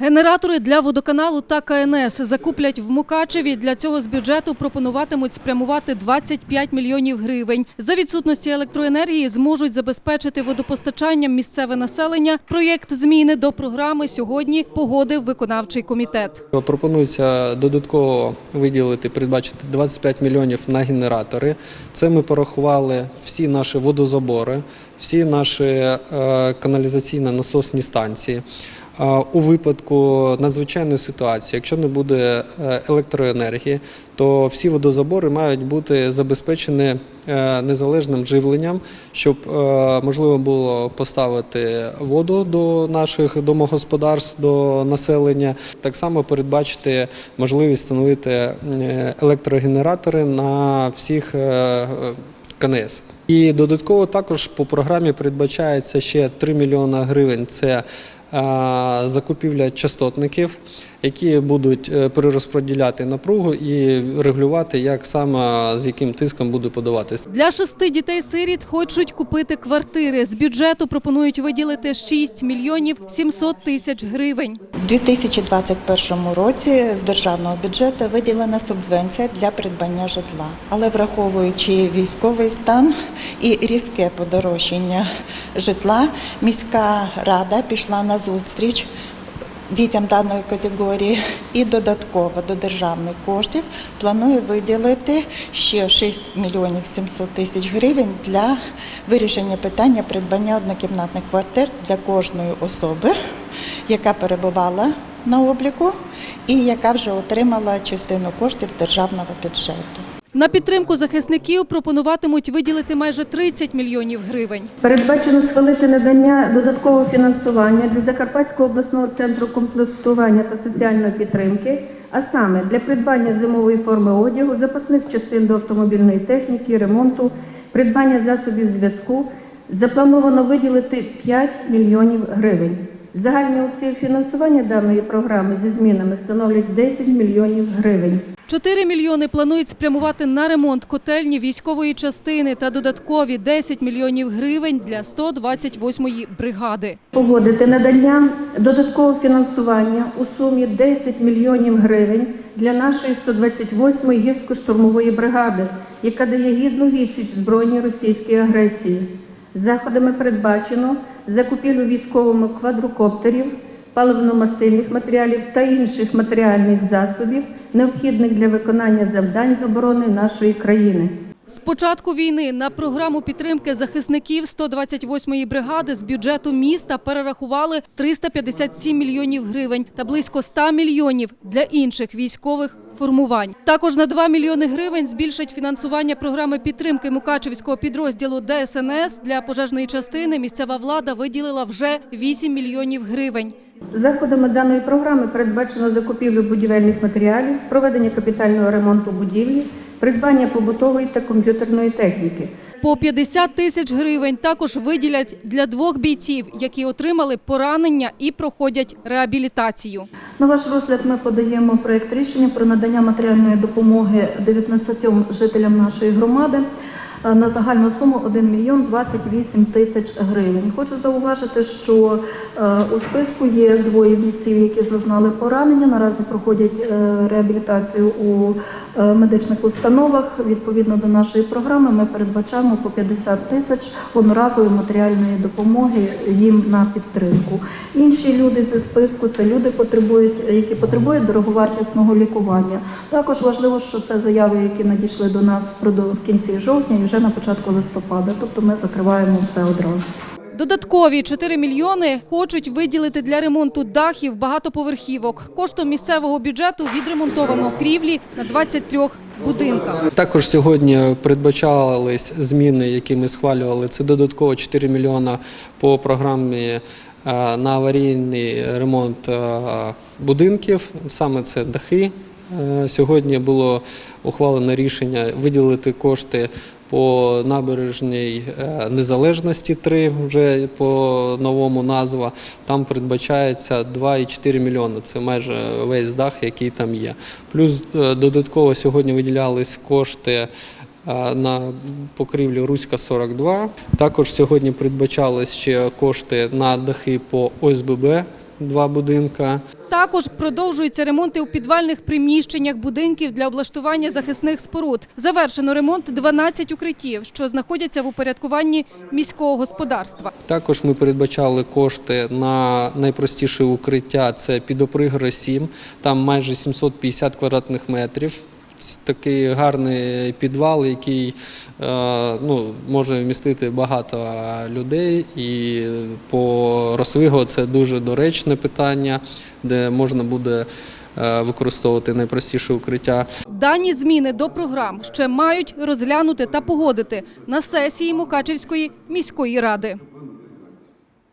Генератори для водоканалу та КНС закуплять в Мукачеві. Для цього з бюджету пропонуватимуть спрямувати 25 мільйонів гривень. За відсутності електроенергії зможуть забезпечити водопостачанням місцеве населення. Проєкт зміни до програми сьогодні погодив виконавчий комітет. Пропонується додатково виділити, передбачити 25 мільйонів на генератори. Це ми порахували всі наші водозабори, всі наші е, каналізаційно-насосні станції. У випадку надзвичайної ситуації, якщо не буде е, електроенергії, то всі водозабори мають бути забезпечені е, незалежним живленням, щоб е, можливо було поставити воду до наших домогосподарств, до населення. Так само передбачити можливість встановити електрогенератори на всіх КНС. І додатково також по програмі передбачається ще 3 мільйони гривень. Це закупівля частотників, які будуть е, перерозподіляти напругу і регулювати, як саме з яким тиском буде подаватись. Для шести дітей-сиріт хочуть купити квартири. З бюджету пропонують виділити 6 мільйонів 700 тисяч гривень. У 2021 році з державного бюджету виділена субвенція для придбання житла. Але враховуючи військовий стан і різке подорожчання житла, міська рада пішла на зустріч дітям даної категорії і додатково до державних коштів планує виділити ще 6 мільйонів 700 тисяч гривень для вирішення питання придбання однокімнатних квартир для кожної особи, яка перебувала на обліку і яка вже отримала частину коштів державного бюджету. На підтримку захисників пропонуватимуть виділити майже 30 мільйонів гривень. Передбачено схвалити надання додаткового фінансування для Закарпатського обласного центру комплектування та соціальної підтримки, а саме для придбання зимової форми одягу, запасних частин до автомобільної техніки, ремонту, придбання засобів зв'язку. Заплановано виділити 5 мільйонів гривень. Загальні опції фінансування даної програми зі змінами становлять 10 мільйонів гривень. 4 мільйони планують спрямувати на ремонт котельні військової частини та додаткові 10 мільйонів гривень для 128-ї бригади. Погодити надання додаткового фінансування у сумі 10 мільйонів гривень для нашої 128-ї гірсько-штурмової бригади, яка дає гідну відсіч збройній російській агресії. Заходами передбачено закупівлю військовими квадрокоптерів, паливно-масильних матеріалів та інших матеріальних засобів, необхідних для виконання завдань з оборони нашої країни. З початку війни на програму підтримки захисників 128-ї бригади з бюджету міста перерахували 357 мільйонів гривень та близько 100 мільйонів для інших військових формувань. Також на 2 мільйони гривень збільшать фінансування програми підтримки Мукачевського підрозділу ДСНС для пожежної частини. Місцева влада виділила вже 8 мільйонів гривень. Заходами даної програми передбачено закупівлю будівельних матеріалів, проведення капітального ремонту будівлі, придбання побутової та комп'ютерної техніки. По 50 тисяч гривень також виділять для двох бійців, які отримали поранення і проходять реабілітацію. На ваш розгляд ми подаємо проєкт рішення про надання матеріальної допомоги 19 жителям нашої громади на загальну суму 1 мільйон 28 тисяч гривень. Хочу зауважити, що е, у списку є двоє бійців, які зазнали поранення. Наразі проходять е, реабілітацію у е, медичних установах. Відповідно до нашої програми, ми передбачаємо по 50 тисяч одноразової матеріальної допомоги їм на підтримку. Інші люди зі списку це люди, які потребують дороговартісного лікування. Також важливо, що це заяви, які надійшли до нас в кінці жовтня вже на початку листопада. Тобто ми закриваємо все одразу. Додаткові 4 мільйони хочуть виділити для ремонту дахів багатоповерхівок. Коштом місцевого бюджету відремонтовано крівлі на 23 будинках. Також сьогодні передбачались зміни, які ми схвалювали. Це додатково 4 мільйона по програмі е, на аварійний ремонт е, будинків, саме це дахи. Е, Сьогодні було ухвалено рішення виділити кошти по набережній е, незалежності 3, вже по новому назва. Там передбачається 2,4 мільйони. Це майже весь дах, який там є. Плюс е, додатково сьогодні виділялись кошти е, на покрівлю Руська 42. Також сьогодні передбачались ще кошти на дахи по ОСББ. Два будинка. Також продовжуються ремонти у підвальних приміщеннях будинків для облаштування захисних споруд. Завершено ремонт 12 укриттів, що знаходяться в упорядкуванні міського господарства. Також ми передбачали кошти на найпростіше укриття. Це підопригора 7, там майже 750 квадратних метрів. Такий гарний підвал, який е, ну, може вмістити багато людей. І по Росвиго це дуже доречне питання, де можна буде е, використовувати найпростіше укриття. Дані зміни до програм ще мають розглянути та погодити на сесії Мукачевської міської ради.